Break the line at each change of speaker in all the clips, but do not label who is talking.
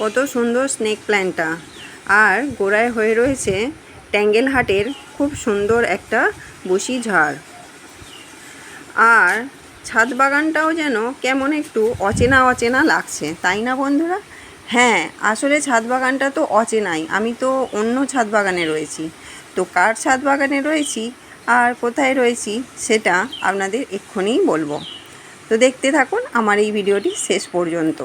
কত সুন্দর স্নেক প্ল্যান্টটা আর গোড়ায় হয়ে রয়েছে ট্যাঙ্গেল হাটের খুব সুন্দর একটা বসি ঝাড়। আর ছাদ বাগানটাও যেন কেমন একটু অচেনা অচেনা লাগছে, তাই না বন্ধুরা? হ্যাঁ আসলে ছাদ বাগানটা তো অচেনাই, আমি তো অন্য ছাদ বাগানে রয়েছি। তো কার ছাদ বাগানে রয়েছি আর কোথায় রয়েছি সেটা আপনাদের এক্ষুনিই বলব। তো দেখতে থাকুন আমার এই ভিডিওটি শেষ পর্যন্ত।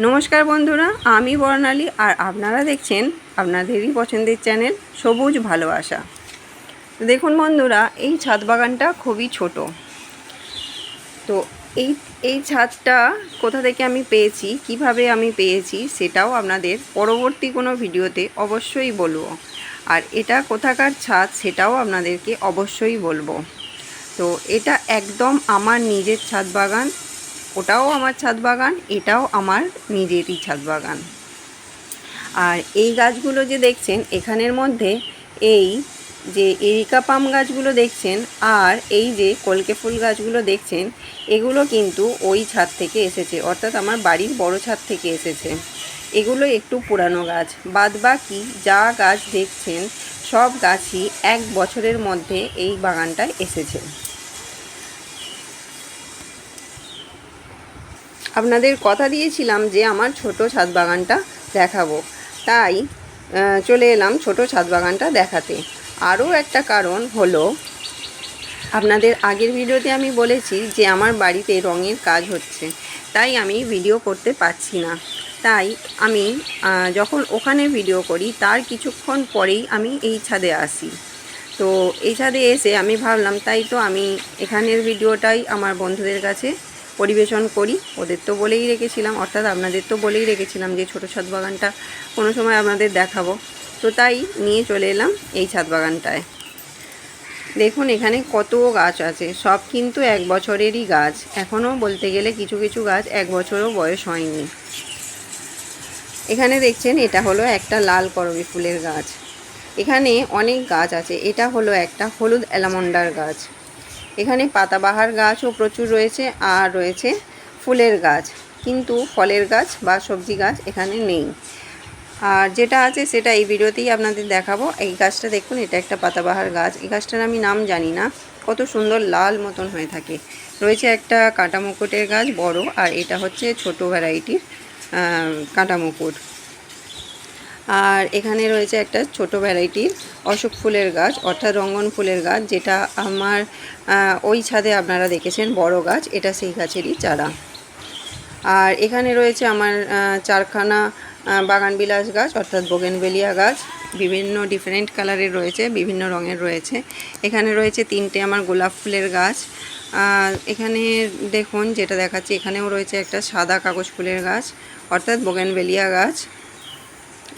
নমস্কার বন্ধুরা, আমি বর্ণালী আর আপনারা দেখছেন আপনাদেরই পছন্দের চ্যানেল সবুজ ভালোবাসা। দেখুন বন্ধুরা, এই ছাদ বাগানটা খুবই ছোট। তো এই এই ছাদটা কোথা থেকে আমি পেয়েছি, কীভাবে আমি পেয়েছি সেটাও আপনাদের পরবর্তী কোনো ভিডিওতে অবশ্যই বলব। আর এটা কোথাকার ছাদ সেটাও আপনাদেরকে অবশ্যই বলব। তো এটা একদম আমার নিজের ছাদ বাগান ওটাও আমার ছাদ বাগান, এটাও আমার নিজেরই ছাদ বাগান। আর এই গাছগুলো যে দেখছেন, এখানের মধ্যে এই যে এরিকা পাম গাছগুলো দেখছেন আর এই যে কলকে ফুল গাছগুলো দেখছেন, এগুলো কিন্তু ওই ছাদ থেকে এসেছে, অর্থাৎ আমার বাড়ির বড় ছাদ থেকে এসেছে। এগুলো একটু পুরানো গাছ, বাদ বাকি যা গাছ দেখছেন, সব গাছই এক বছরের মধ্যে এই বাগানটায় এসেছে। আপনাদের কথা দিয়েছিলাম যে আমার ছোট ছাদ বাগানটা দেখাবো। তাই চলে এলাম ছোট ছাদ বাগানটা দেখাতে। আরও একটা কারণ হলো, আপনাদের আগের ভিডিওতে আমি বলেছি যে আমার বাড়িতে রঙের কাজ হচ্ছে। তাই আমি ভিডিও করতে পারছি না। তাই আমি যখন ওখানে ভিডিও করি, তার কিছুক্ষণ পরেই আমি এই ছাদে আসি। তো এই ছাদে এসে আমি ভাবলাম, তাই তো আমি এখানের ভিডিওটাই আমার বন্ধুদের কাছে পরিবেশন করি। ওদের তো বলেই রেখেছিলাম, অর্থাৎ আপনাদের তো বলেই রেখেছিলাম যে ছোটো ছাদ বাগানটা কোনো সময় আপনাদের দেখাবো। তো তাই নিয়ে চলে এলাম এই ছাদ বাগানটায়। দেখুন এখানে কত গাছ আছে, সব কিন্তু এক বছরেরই গাছ। এখনও বলতে গেলে কিছু কিছু গাছ এক বছরও বয়স হয়নি। এখানে দেখছেন এটা হলো একটা লাল করবি ফুলের গাছ। এখানে অনেক গাছ আছে, এটা হলো একটা হলুদ অ্যালামন্ডার গাছ। এখানে পাতাবাহার গাছও প্রচুর রয়েছে আর রয়েছে ফুলের গাছ। কিন্তু ফলের গাছ বা সবজি গাছ এখানে নেই। আর যেটা আছে সেটা এই ভিডিওতেই আপনাদের দেখাবো। এই গাছটা দেখুন, এটা একটা পাতাবাহার গাছ। এই গাছটার আমি নাম জানি না। কত সুন্দর লাল মতন হয়ে থাকে। রয়েছে একটা কাঁটা মুকুটের গাছ বড়, আর এটা হচ্ছে ছোট ভ্যারাইটির কাঁটা মুকুট আর এখানে রয়েছে একটা ছোট ভ্যারাইটির অশোক ফুলের গাছ, অর্থাৎ রঙ্গন ফুলের গাছ, যেটা আমার ওই ছাদে আপনারা দেখেছেন, বড় গাছ, এটা সেই গাছেরই চারা। আর এখানে রয়েছে আমার চারখানা বাগানবিলাস গাছ, অর্থাৎ বোগেনবেলিয়া গাছ, বিভিন্ন ডিফারেন্ট কালারের রয়েছে, বিভিন্ন রঙের রয়েছে। এখানে রয়েছে তিনটে আমার গোলাপ ফুলের গাছ। এখানে দেখুন, যেটা দেখাচ্ছি, এখানেও রয়েছে একটা সাদা কাগজ ফুলের গাছ, অর্থাৎ বোগেনবেলিয়া গাছ।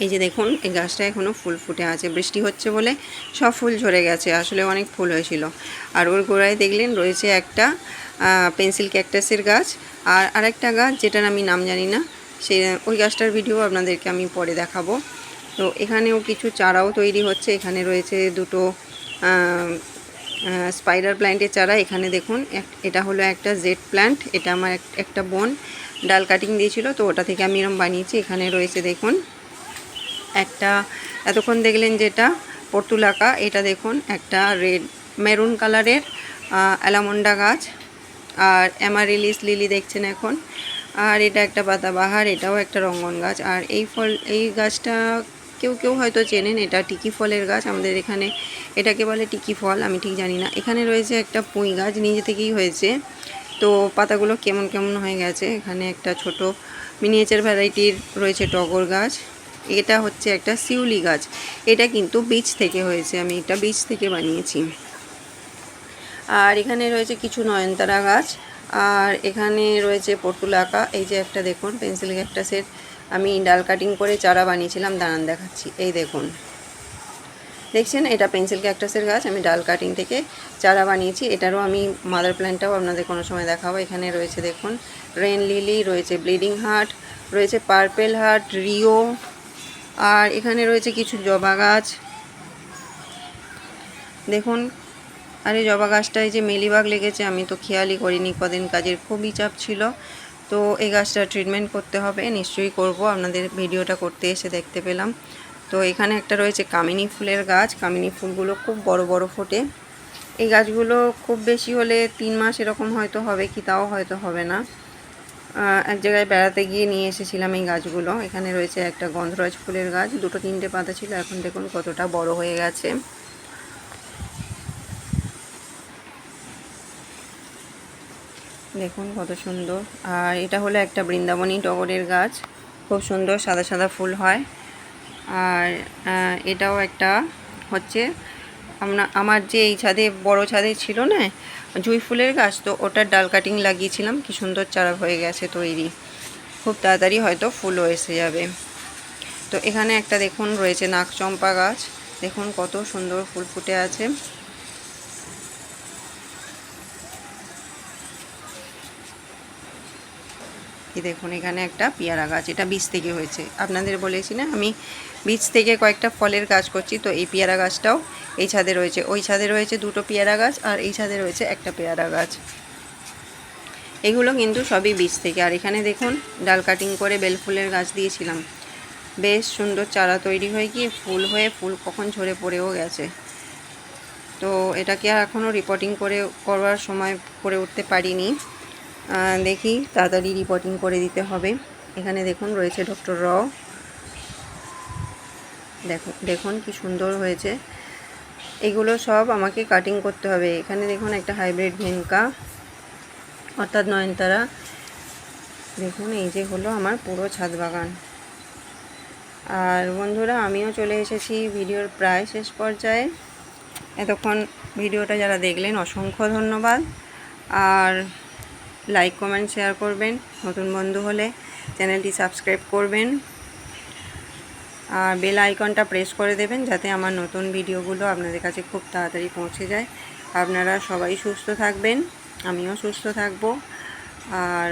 এই যে দেখুন, এই গাছটা এখনও ফুল ফুটে আছে, বৃষ্টি হচ্ছে বলে সব ফুল ঝরে গেছে, আসলে অনেক ফুল হয়েছিল। আর ওর গোড়ায় দেখলেন রয়েছে একটা পেন্সিল ক্যাকটাসের গাছ, আর আরেকটা গাছ যেটার আমি নাম জানি না, সে, ওই গাছটার ভিডিও আপনাদেরকে আমি পরে দেখাবো। তো এখানেও কিছু চারাও তৈরি হচ্ছে, এখানে রয়েছে দুটো স্পাইডার প্ল্যান্টের চারা, এখানে দেখুন এটা হলো একটা জেড প্ল্যান্ট এটা আমার এক- একটা বোন ডাল কাটিং দিয়েছিল, তো ওটা থেকে আমি এরম বানিয়েছি, এখানে রয়েছে দেখুন একটা, এতক্ষণ দেখলেন যেটা, পর্তুলাকা, এটা দেখুন, একটা রেড, মেরুন কালারের অ্যালামন্ডা গাছ, আর অ্যামারিলিস লিলি দেখছেন এখন, আর এটা একটা পাতাবাহার, এটাও একটা রঙ্গন গাছ, আর এই ফল, এই গাছটা কেউ কেউ হয়তো চেনেন, এটা টিকি ফলের গাছ, আমাদের এখানে এটাকে বলে টিকি ফল, আমি ঠিক জানি না। এখানে রয়েছে একটা পুঁই গাছ নিজে থেকেই হয়েছে, তো পাতাগুলো কেমন কেমন হয়ে গেছে, এখানে একটা ছোট মিনিয়েচার ভ্যারাইটির রয়েছে টগর গাছ এটা হচ্ছে একটা শিউলি গাছ। এটা কিন্তু বীজ থেকে হয়েছে, আমি এটা বীজ থেকে বানিয়েছি। আর এখানে রয়েছে কিছু নয়নতারা গাছ, আর এখানে রয়েছে পর্তুলাকা এই যে একটা দেখুন, পেন্সিল ক্যাকটাসের, আমি ডাল কাটিং করে চারা বানিয়েছিলাম দাঁড়ান দেখাচ্ছি। এই দেখুন। দেখছেন, এটা পেন্সিল ক্যাকটাসের গাছ, আমি ডাল কাটিং থেকে চারা বানিয়েছি। এটারও আমি মাদার প্ল্যান্টটাও আপনাদের কোনো সময় দেখাবো। এখানে রয়েছে দেখুন, রেন লিলি, রয়েছে ব্লিডিং হার্ট, রয়েছে পার্পেল হার্ট, রিও আর এখানে রয়েছে কিছু জবা গাছ। দেখুন, আরে জবা গাছটায় যে মেলিবাগ লেগেছে, আমি তো খেয়ালই করিনি কদিন কাজের, খুবই চাপ ছিল। তো এই গাছটা ট্রিটমেন্ট করতে হবে, নিশ্চয়ই করব। আপনাদের ভিডিওটা করতে এসে দেখতে পেলাম। তো এখানে একটা রয়েছে কামিনী ফুলের গাছ। কামিনী ফুলগুলো খুব বড় বড় ফোটে। এই গাছগুলো খুব বেশি হলে তিন মাস এরকম হয়তো হবে কি, তাও হয়তো হবে না। এক জায়গায় বেড়াতে গিয়ে নিয়ে এসেছিলাম এই গাছগুলো। এখানে রয়েছে একটা গন্ধরাজ ফুলের গাছ, দুটো তিনটে পাতা ছিল, এখন দেখুন কতটা বড় হয়ে গেছে। দেখুন কত সুন্দর। আর এটা হলো একটা বৃন্দাবনী টগরের গাছ, খুব সুন্দর সাদা সাদা ফুল হয়। আর এটাও একটা হচ্ছে আমরা যে এই ছাদে, বড় ছাদে ছিল না জুঁই ফুলের গাছ, তো ওটার ডাল কাটিং লাগিয়েছিলাম। কি সুন্দর চারা হয়ে গেছে তৈরি। খুব তাড়াতাড়ি হয়তো ফুলও এসে যাবে। তো এখানে একটা দেখুন রয়েছে নাকচম্পা গাছ। দেখুন কত সুন্দর ফুল ফুটে আছে। এই দেখুন, এখানে একটা পেয়ারা গাছ, এটা বীজ থেকে হয়েছে। আপনাদের বলেছি না, আমি বীজ থেকে কয়েকটা ফলের গাছ করছি, তো এই পেয়ারা গাছটাও এই ছাদে রয়েছে। ওই ছাদে রয়েছে দুটো পেয়ারা গাছ আর এই ছাদে রয়েছে একটা পেয়ারা গাছ। এগুলো কিন্তু সবই বীজ থেকে। আর এখানে দেখুন, ডাল কাটিং করে বেল ফুলের গাছ দিয়েছিলাম। বেশ সুন্দর চারা তৈরি হয়ে গিয়ে ফুল হয়ে ফুল কখন ঝরে পড়েও গেছে। তো এটাকে আর এখনও রিপোর্টিং করে, করবার সময় করে উঠতে পারিনি। দেখি তাড়াতাড়ি রিপোর্টিং করে দিতে হবে। এখানে দেখুন রয়েছে ডক্টর র দেখুন কি সুন্দর হয়েছে। এগুলো সব আমাকে কাটিং করতে হবে। এখানে দেখুন একটা হাইব্রিড ভেনকা অর্থাৎ নয়নতারা। দেখুন এই যে হলো আমার পুরো ছাদ বাগান। আর বন্ধুরা, আমিও চলে এসেছি ভিডিওর প্রায় শেষ পর্যায়ে। এতক্ষণ ভিডিওটা যারা দেখলেন, অসংখ্য ধন্যবাদ। আর লাইক কমেন্ট শেয়ার করবেন। নতুন বন্ধু হলে চ্যানেলটি সাবস্ক্রাইব করবেন। আর বেল আইকনটা প্রেস করে দেবেন যাতে আমার নতুন ভিডিওগুলো আপনাদের কাছে খুব তাড়াতাড়ি পৌঁছে যায়। আপনারা সবাই সুস্থ থাকবেন, আমিও সুস্থ থাকব। আর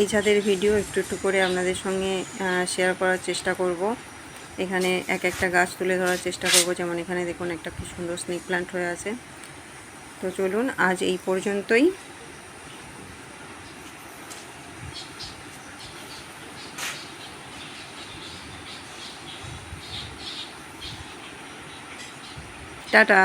এই ছাদের ভিডিও একটু একটু করে আপনাদের সঙ্গে শেয়ার করার চেষ্টা করব। এখানে এক একটা গাছ তুলে ধরার চেষ্টা করব। যেমন এখানে দেখুন একটা কি সুন্দর স্নেক প্লান্ট হয়ে আছে। তো চলুন আজ এই পর্যন্তই। টাটা।